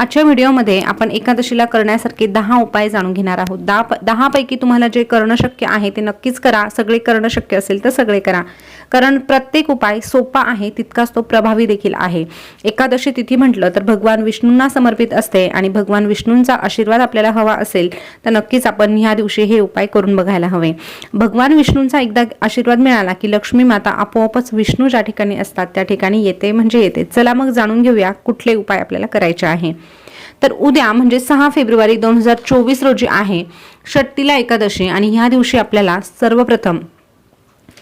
आजच्या व्हिडिओमध्ये आपण एकादशीला करण्यासारखे दहा उपाय जाणून घेणार आहोत. दहा दहापैकी तुम्हाला जे करणं शक्य आहे ते नक्कीच करा. सगळे करणं शक्य असेल तर सगळे करा. कारण प्रत्येक उपाय सोपा आहे तितकाच तो प्रभावी देखील आहे. एकादशी तिथी म्हटलं तर भगवान विष्णूंना समर्पित असते आणि भगवान विष्णूंचा आशीर्वाद आपल्याला हवा असेल तर नक्कीच आपण ह्या दिवशी हे उपाय करून बघायला हवे. भगवान विष्णूंचा एकदा आशीर्वाद मिळाला की लक्ष्मी माता आपोआपच विष्णू ज्या ठिकाणी असतात त्या ठिकाणी येते म्हणजे येते. चला मग जाणून घेऊया कुठले उपाय आपल्याला करायचे आहे. तर उद्या म्हणजे सहा फेब्रुवारी दोन हजार चोवीस रोजी आहे षट्टीला एकादशी आणि ह्या दिवशी आपल्याला सर्वप्रथम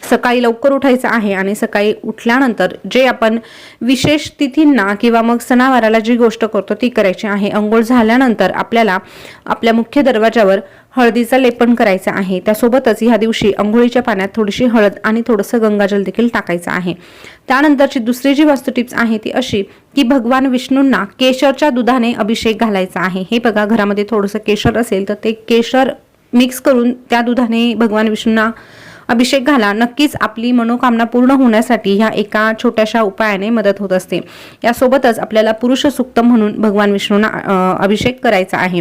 सकाळी लवकर उठायचं आहे आणि सकाळी उठल्यानंतर जे आपण विशेष तिथींना किंवा मग सणावाराला जी गोष्ट करतो ती करायची आहे. अंघोळ झाल्यानंतर आपल्याला आपल्या मुख्य दरवाजावर हळदीचं लेपन करायचं आहे. त्यासोबतच ह्या दिवशी अंघोळीच्या पाण्यात थोडीशी हळद आणि थोडंसं गंगाजल देखील टाकायचं आहे. त्यानंतरची दुसरी जी वास्तू टिप्स आहे ती अशी की भगवान विष्णूंना केशरच्या दुधाने अभिषेक घालायचा आहे. हे बघा घरामध्ये थोडंसं केशर असेल तर ते केशर मिक्स करून त्या दुधाने भगवान विष्णूंना अभिषेक घाला. नक्कीच आपली मनोकामना पूर्ण होण्यासाठी ह्या एका छोट्याशा उपायाने मदत होत असते. यासोबतच आपल्याला पुरुष सुक्त म्हणून भगवान विष्णूंना अभिषेक करायचा आहे.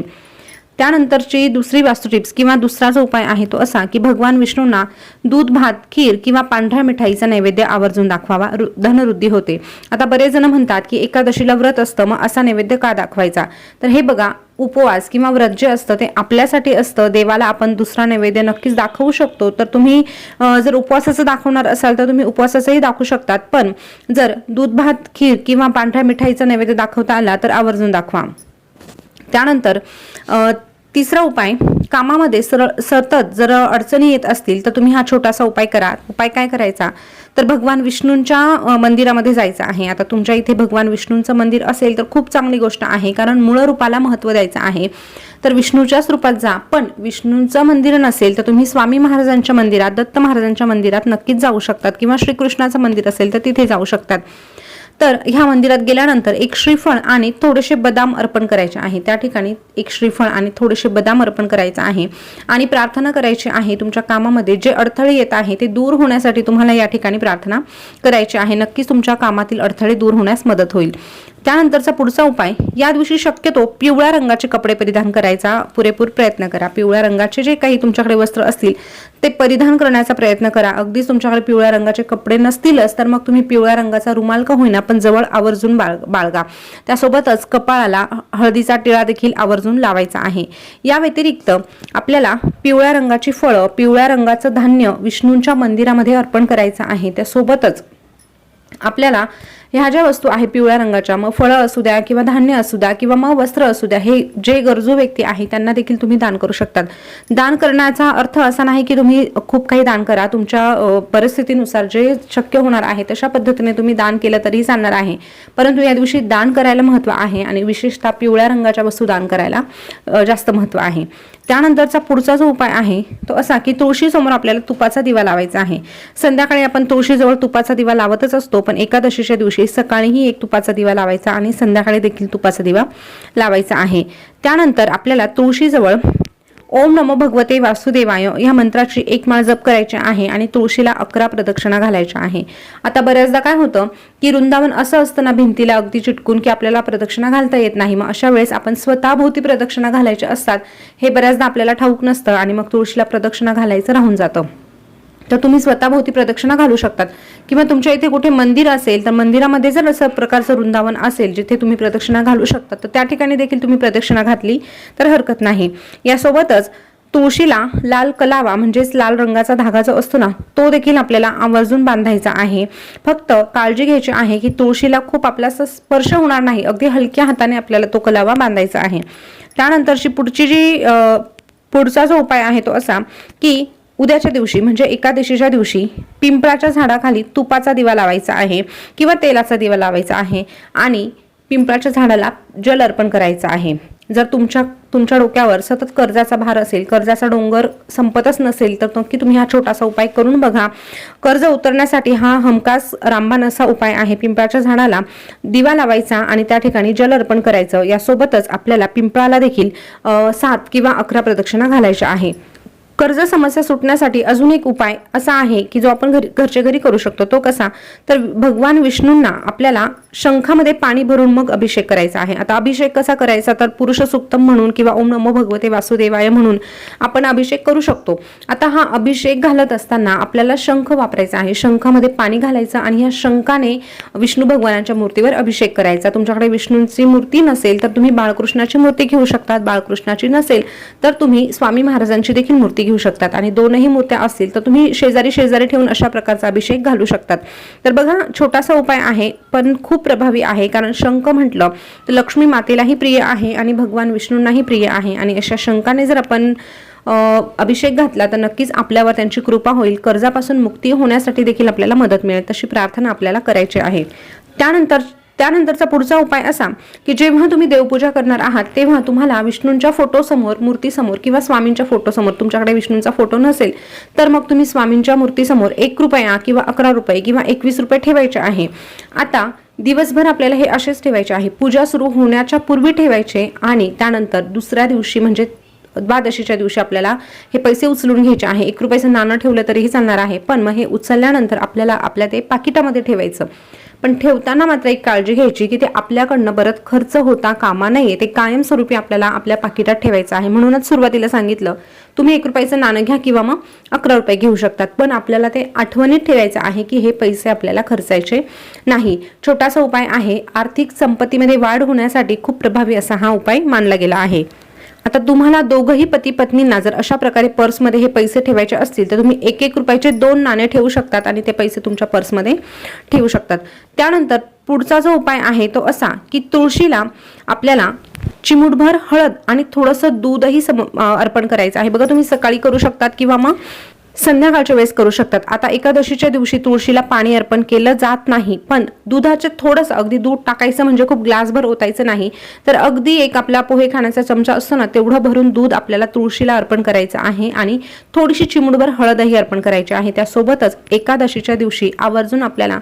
त्यानंतरची दुसरी वास्तू टिप्स किंवा दुसरा जो उपाय आहे तो असा की भगवान विष्णूंना दूध भात खीर किंवा पांढऱ्या मिठाईचा नैवेद्य आवर्जून दाखवावा. रु- धनवृद्धी होते. आता बरेच जण म्हणतात की एकादशीला व्रत असतं मग असा नैवेद्य का दाखवायचा? तर हे बघा उपवास किंवा व्रत जे असतं ते आपल्यासाठी असतं देवाला आपण दुसरा नैवेद्य नक्कीच दाखवू शकतो. तर तुम्ही जर उपवासाचं दाखवणार असाल तर तुम्ही उपवासाचंही दाखवू शकतात. पण जर दूध भात खीर किंवा पांढऱ्या मिठाईचा नैवेद्य दाखवता आला तर आवर्जून दाखवा. त्यानंतर तिसरा उपाय कामामध्ये सरळ सतत जर अडचणी येत असतील तर तुम्ही हा छोटासा उपाय करा. उपाय काय करायचा? तर भगवान विष्णूंच्या मंदिरामध्ये जायचं आहे. आता तुमच्या इथे भगवान विष्णूंचं मंदिर असेल तर खूप चांगली गोष्ट आहे. कारण मूळ रूपाला महत्त्व द्यायचं आहे. तर विष्णूच्याच रूपात जा. पण विष्णूंचं मंदिर नसेल तर तुम्ही स्वामी महाराजांच्या मंदिरात दत्त महाराजांच्या मंदिरात नक्कीच जाऊ शकतात. किंवा श्रीकृष्णाचं मंदिर असेल तर तिथे जाऊ शकतात. तर ह्या मंदिरात गेल्यानंतर एक श्रीफळ आणि थोडेसे बदाम अर्पण करायचे आहे. त्या ठिकाणी एक श्रीफळ आणि थोडेसे बदाम अर्पण करायचं आहे. आणि प्रार्थना करायची आहे तुमच्या कामामध्ये. जे अडथळे येत आहे ते दूर होण्यासाठी तुम्हाला या ठिकाणी प्रार्थना करायची आहे. नक्कीच तुमच्या कामातील अडथळे दूर होण्यास मदत होईल. त्यानंतरचा पुढचा उपाय या दिवशी शक्यतो पिवळ्या रंगाचे कपडे परिधान करायचा पुरेपूर प्रयत्न करा. पिवळ्या रंगाचे जे काही तुमच्याकडे वस्त्र असतील ते परिधान करण्याचा प्रयत्न करा. अगदीच तुमच्याकडे पिवळ्या रंगाचे कपडे नसतीलच तर मग तुम्ही पिवळ्या रंगाचा रुमाल का होईना पण जवळ आवर्जून बाळ बाळगा. त्यासोबतच कपाळाला हळदीचा टिळा देखील आवर्जून लावायचा आहे. या व्यतिरिक्त आपल्याला पिवळ्या रंगाची फळं पिवळ्या रंगाचं धान्य विष्णूंच्या मंदिरामध्ये अर्पण करायचं आहे. त्यासोबतच आपल्याला ह्या ज्या वस्तू आहे पिवळ्या रंगाच्या मग फळं असू द्या किंवा धान्य असू द्या किंवा मग वस्त्र असू द्या हे जे गरजू व्यक्ती आहे त्यांना देखील तुम्ही दान करू शकतात. दान करण्याचा अर्थ असा नाही की तुम्ही खूप काही दान करा तुमच्या परिस्थितीनुसार जे शक्य होणार आहे तशा पद्धतीने तुम्ही दान केलं तरी चालणार आहे. परंतु या दिवशी दान करायला महत्त्व आहे आणि विशेषतः पिवळ्या रंगाच्या वस्तू दान करायला जास्त महत्त्व आहे. त्यानंतरचा पुढचा जो उपाय आहे तो असा की तुळशीसमोर आपल्याला तुपाचा दिवा लावायचा आहे. संध्याकाळी आपण तुळशीजवळ तुपाचा दिवा लावतच असतो पण एकादशीच्या दिवशी सकाळीही एक तुपाचा दिवा लावायचा आणि संध्याकाळी देखील तुपाचा दिवा लावायचा आहे. त्यानंतर आपल्याला तुळशीजवळ ओम नमो भगवते वासुदेवाय या मंत्राची एक माळ जप करायची आहे आणि तुळशीला अकरा प्रदक्षिणा घालायच्या आहे. आता बऱ्याचदा काय होतं की वृंदावन असं असताना भिंतीला अगदी चिटकून की आपल्याला प्रदक्षिणा घालता येत नाही. मग अशा वेळेस आपण स्वतःभोवती प्रदक्षिणा घालायच्या असतात हे बऱ्याचदा आपल्याला ठाऊक नसतं आणि मग तुळशीला प्रदक्षिणा घालायचं राहून जातं. तर तुम्ही स्वतःभोवती प्रदक्षिणा घालू शकतात. किंवा तुमच्या इथे कुठे मंदिर असेल तर मंदिरामध्ये जर असं प्रकारचं वृंदावन असेल जिथे तुम्ही प्रदक्षिणा घालू शकता तर त्या ठिकाणी देखील तुम्ही प्रदक्षिणा घातली तर हरकत नाही. यासोबतच तुळशीला लाल कलावा म्हणजेच लाल रंगाचा धागा जो असतो ना तो देखील आपल्याला आवर्जून बांधायचा आहे. फक्त काळजी घ्यायची आहे की तुळशीला खूप आपला असं स्पर्श होणार नाही अगदी हलक्या हाताने आपल्याला तो कलावा बांधायचा आहे. त्यानंतरची पुढची जी पुढचा जो उपाय आहे तो असा की उद्याच्या दिवशी म्हणजे एकादशीच्या दिवशी पिंपळाच्या झाडाखाली तुपाचा दिवा लावायचा आहे किंवा तेलाचा दिवा लावायचा आहे आणि पिंपळाच्या झाडाला जल अर्पण करायचं आहे. जर तुमच्या तुमच्या डोक्यावर सतत कर्जाचा भार असेल कर्जाचा डोंगर संपतच नसेल तर नक्की तुम्ही हा छोटासा उपाय करून बघा. कर्ज उतरण्यासाठी हा हमखास रामबाण असा उपाय आहे. पिंपळाच्या झाडाला दिवा लावायचा आणि त्या ठिकाणी जल अर्पण करायचं. यासोबतच आपल्याला पिंपळाला देखील सात किंवा अकरा प्रदक्षिणा घालायच्या आहे. कर्ज समस्या सुटण्यासाठी अजून एक उपाय असा आहे की जो आपण घरच्या घरी करू शकतो तो कसा? तर भगवान विष्णूंना आपल्याला शंखामध्ये पाणी भरून मग अभिषेक करायचा आहे. आता अभिषेक कसा करायचा? तर पुरुष सुक्तम म्हणून किंवा ओम नमो भगवते वासुदेवाय म्हणून आपण अभिषेक करू शकतो. आता हा अभिषेक घालत असताना आपल्याला शंख वापरायचा आहे. शंखामध्ये पाणी घालायचं आणि या शंखाने विष्णू भगवानांच्या मूर्तीवर अभिषेक करायचा. तुमच्याकडे विष्णूंची मूर्ती नसेल तर तुम्ही बाळकृष्णाची मूर्ती घेऊ शकतात. बाळकृष्णाची नसेल तर तुम्ही स्वामी महाराजांची देखील मूर्ती घेऊ शकतात आणि दोनही मूर्त्या असतील तर तुम्ही शेजारी शेजारी ठेवून अशा प्रकारचा अभिषेक घालू शकतात. तर बघा छोटासा उपाय आहे पण खूप प्रभावी आहे कारण शंख म्हटलं तर लक्ष्मी मातेलाही प्रिय आहे आणि भगवान विष्णूंनाही प्रिय आहे. आणि अशा शंखाने जर आपण अभिषेक घातला तर नक्कीच आपल्यावर त्यांची कृपा होईल. कर्जापासून मुक्ती होण्यासाठी देखील आपल्याला मदत मिळेल. तशी प्रार्थना आपल्याला करायची आहे. त्यानंतर त्यानंतरचा पुढचा उपाय असा की जेव्हा तुम्ही देवपूजा करणार आहात तेव्हा तुम्हाला विष्णूंच्या फोटोसमोर मूर्तीसमोर किंवा स्वामींच्या फोटोसमोर तुमच्याकडे विष्णूंचा फोटो नसेल तर मग तुम्ही स्वामींच्या मूर्तीसमोर एक रुपया किंवा अकरा रुपये किंवा एकवीस रुपये ठेवायचे आहे. आता दिवसभर आपल्याला हे असेच ठेवायचे आहे. पूजा सुरू होण्याच्या पूर्वी ठेवायचे आणि त्यानंतर दुसऱ्या दिवशी म्हणजे द्वादशीच्या दिवशी आपल्याला हे पैसे उचलून घ्यायचे आहे. एक रुपयाचं नाणं ठेवलं तरीही चालणार आहे. पण मग हे उचलल्यानंतर आपल्याला आपल्या ते पाकिटामध्ये ठेवायचं. पण ठेवताना मात्र एक काळजी घ्यायची की ते आपल्याकडनं परत खर्च होता कामा नये. ते कायमस्वरूपी आपल्याला आपल्या पाकिटात ठेवायचं आहे. म्हणूनच सुरुवातीला सांगितलं तुम्ही एक रुपयाचं नाणं घ्या किंवा मग अकरा रुपये घेऊ शकतात. पण आपल्याला ते आठवणीत ठेवायचं आहे की हे पैसे आपल्याला खर्चायचे नाही. छोटासा उपाय आहे. आर्थिक संपत्तीमध्ये वाढ होण्यासाठी खूप प्रभावी असा हा उपाय मानला गेला आहे. आता तुम्हाला दोघंही पती पत्नींना जर अशा प्रकारे पर्समध्ये हे पैसे ठेवायचे असतील तर तुम्ही एक एक रुपयाचे दोन नाणे ठेवू शकतात आणि ते पैसे तुमच्या पर्समध्ये ठेवू शकतात. त्यानंतर पुढचा जो उपाय आहे तो असा की तुळशीला आपल्याला चिमूटभर हळद आणि थोडंसं दूधही सम अर्पण करायचं आहे. बघा तुम्ही सकाळी करू शकतात किंवा मग संध्याकाळच्या वेळेस करू शकतात. आता एकादशीच्या दिवशी तुळशीला पाणी अर्पण केलं जात नाही पण दुधाचे थोडंसं अगदी दूध टाकायचं म्हणजे खूप ग्लासभर ओतायचं नाही तर अगदी एक आपला पोहे खाण्याचा चमचा असतो ना तेवढं भरून दूध आपल्याला तुळशीला अर्पण करायचं आहे आणि थोडीशी चिमुडभर हळदही अर्पण करायची आहे. त्यासोबतच एकादशीच्या दिवशी आवर्जून आपल्याला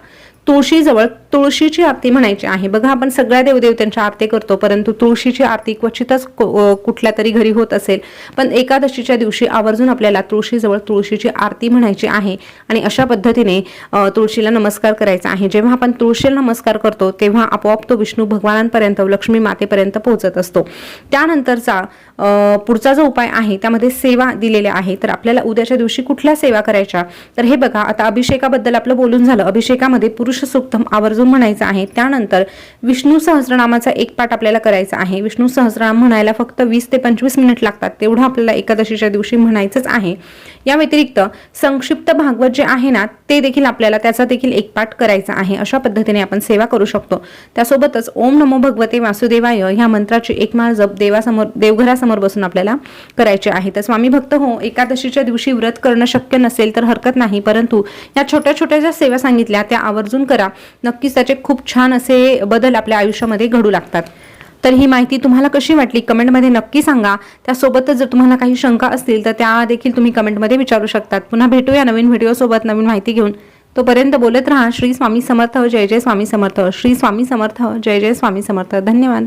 तुळशीजवळ तुळशीची आरती म्हणायची आहे. बघा आपण सगळ्या देवदेवतांच्या आरती करतो परंतु तुळशीची आरती क्वचितच को- कुठल्या तरी घरी होत असेल. पण एकादशीच्या दिवशी आवर्जून आपल्याला तुळशीजवळ तुळशीची आरती म्हणायची आहे आणि अशा पद्धतीने तुळशीला नमस्कार करायचा आहे. जेव्हा आपण तुळशीला नमस्कार करतो तेव्हा आपोआप तो विष्णू भगवानांपर्यंत लक्ष्मी मातेपर्यंत पोहोचत असतो. त्यानंतरचा पुढचा जो उपाय आहे त्यामध्ये सेवा दिलेल्या आहे तर आपल्याला उद्याच्या दिवशी कुठल्या सेवा करायच्या? तर हे बघा आता अभिषेकाबद्दल आपलं बोलून झालं. अभिषेकामध्ये पुरुष सुक्तम आवर्जून म्हणायचं आहे त्यानंतर विष्णू सहस्रनामाचा एक पाठ आपल्याला करायचा आहे. विष्णू सहस्रनाम म्हणायला फक्त वीस ते पंचवीस मिनिट लागतात तेवढं आपल्याला एकादशीच्या दिवशी म्हणायचंच आहे. या व्यतिरिक्त संक्षिप्त भागवत जे आहे ना ते देखील आपल्याला त्याचा देखील एक पाठ करायचा आहे. अशा पद्धतीने आपण सेवा करू शकतो. त्यासोबतच ओम नमो भगवते वासुदेवाय ह्या मंत्राची एक माळ जप देवासमोर देवघरासमोर बसून आपल्याला करायचे आहे. तर स्वामी भक्त हो एकादशीच्या दिवशी व्रत करणं शक्य नसेल तर हरकत नाही परंतु या छोट्या छोट्या ज्या सेवा सांगितल्या त्या आवर्जून करा. नक्कीच त्याचे खूप छान असे बदल आपल्या आयुष्यामध्ये घडू लागतात. तर ही माहिती तुम्हाला कशी वाटली? कमेंटमध्ये नक्की सांगा. त्यासोबतच जर तुम्हाला काही शंका असतील तर त्या देखील तुम्ही कमेंटमध्ये विचारू शकतात. पुन्हा भेटूया नवीन व्हिडिओसोबत नवीन माहिती घेऊन. तोपर्यंत बोलत राहा. श्री स्वामी समर्थ. जय जय स्वामी समर्थ. श्री स्वामी समर्थ. जय जय स्वामी समर्थ. धन्यवाद.